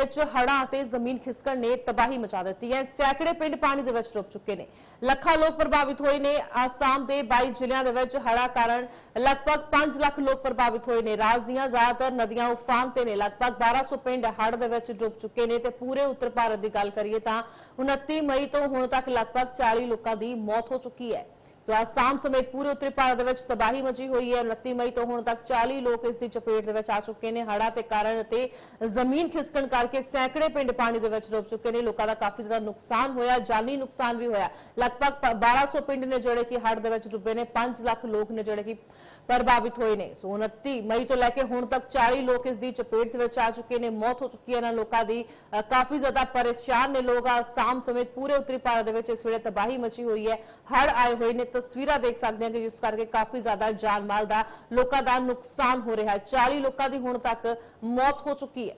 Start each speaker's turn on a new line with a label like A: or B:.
A: ਵਿੱਚ ਹੜ੍ਹਾਂ ਅਤੇ ਜ਼ਮੀਨ ਖਿਸਕਣ ਨੇ ਤਬਾਹੀ ਮਚਾ ਦਿੱਤੀ ਹੈ। ਸੈਂਕੜੇ ਪਿੰਡ ਪਾਣੀ ਦੇ ਵਿੱਚ ਡੁੱਬ ਚੁੱਕੇ ਨੇ। ਲੱਖਾਂ ਲੋਕ ਪ੍ਰਭਾਵਿਤ ਹੋਏ ਨੇ। ਆਸਾਮ ਦੇ 22 ਜ਼ਿਲ੍ਹਿਆਂ ਦੇ ਵਿੱਚ ਹੜ੍ਹਾਂ ਕਾਰਨ ਲਗਭਗ 5 ਲੱਖ ਲੋਕ ਪ੍ਰਭਾਵਿਤ ਹੋਏ ਨੇ। ਰਾਜ ਦੀਆਂ ਜ਼ਿਆਦਾਤਰ ਨਦੀਆਂ, ਉਫਾਨ ਤੇ ਨੇ। ਲਗਭਗ 1200 ਪਿੰਡ ਹੜ੍ਹ ਦੇ ਵਿੱਚ ਡੁੱਬ ਚੁੱਕੇ ਨੇ ਤੇ ਪੂਰੇ ਉੱਤਰ ਭਾਰਤ ਦੀ ਗੱਲ ਕਰੀਏ ਤਾਂ 29 ਮਈ ਤੋਂ ਹੁਣ ਤੱਕ ਲਗਭਗ 40 ਲੋਕਾਂ ਦੀ ਮੌਤ ਹੋ ਚੁੱਕੀ ਹੈ। ਸੋ ਆਸਾਮ ਸਮੇਤ ਪੂਰੇ ਉੱਤਰੀ ਭਾਰਤ ਦੇ ਵਿੱਚ ਤਬਾਹੀ ਮਚੀ ਹੋਈ ਹੈ। 29 ਮਈ ਤੋਂ ਹੁਣ ਤੱਕ 40 ਲੋਕ ਇਸ ਦੀ ਚਪੇਟ ਦੇ ਵਿੱਚ ਆ ਚੁੱਕੇ ਨੇ। ਹੜ੍ਹਾਂ ਤੇ ਕਾਰਨ ਅਤੇ ਜ਼ਮੀਨ ਖਿਸਕਣ ਕਰਕੇ ਸੈਂਕੜੇ ਪਿੰਡ ਪਾਣੀ ਦੇ ਵਿੱਚ ਡੁੱਬ ਚੁੱਕੇ ਨੇ। ਲੋਕਾਂ ਦਾ ਕਾਫੀ ਜ਼ਿਆਦਾ ਨੁਕਸਾਨ ਹੋਇਆ, ਜਾਨੀ ਨੁਕਸਾਨ ਵੀ ਹੋਇਆ। ਲਗਭਗ 1200 ਪਿੰਡ ਨੇ ਜਿਹੜੇ ਕਿ ਹੜ੍ਹ ਦੇ ਵਿੱਚ ਡੁੱਬੇ ਨੇ 5 ਲੱਖ ਲੋਕ ਨੇ ਜਿਹੜੇ ਕਿ ਪ੍ਰਭਾਵਿਤ ਹੋਏ ਨੇ। ਸੋ 29 ਮਈ ਤੋਂ ਲੈ ਕੇ ਹੁਣ ਤੱਕ 40 ਲੋਕ ਇਸ ਦੀ ਚਪੇਟ ਦੇ ਵਿੱਚ ਆ ਚੁੱਕੇ ਨੇ। ਮੌਤ ਹੋ ਚੁੱਕੀ ਹੈ। ਇਹਨਾਂ ਲੋਕਾਂ ਦੀ ਕਾਫੀ ਜ਼ਿਆਦਾ ਪਰੇਸ਼ਾਨ ਨੇ ਲੋਕ। ਆਸਾਮ ਸਮੇਤ ਪੂਰੇ ਉੱਤਰੀ ਭਾਰਤ ਦੇ ਵਿੱਚ ਇਸ ਵੇਲੇ ਤਬਾਹੀ ਮਚੀ ਹੋਈ ਹੈ। ਹੜ੍ਹ ਆਏ ਹੋਏ ਨੇ। ਤਸਵੀਰਾਂ ਦੇਖ ਸਕਦੇ ਹਾਂ ਕਿ ਜਿਸ ਕਰਕੇ ਕਾਫੀ ਜ਼ਿਆਦਾ ਜਾਨ ਮਾਲ ਦਾ ਲੋਕਾਂ ਦਾ ਨੁਕਸਾਨ ਹੋ ਰਿਹਾ ਹੈ। 40 ਲੋਕਾਂ ਦੀ ਹੁਣ ਤੱਕ ਮੌਤ ਹੋ ਚੁੱਕੀ ਹੈ।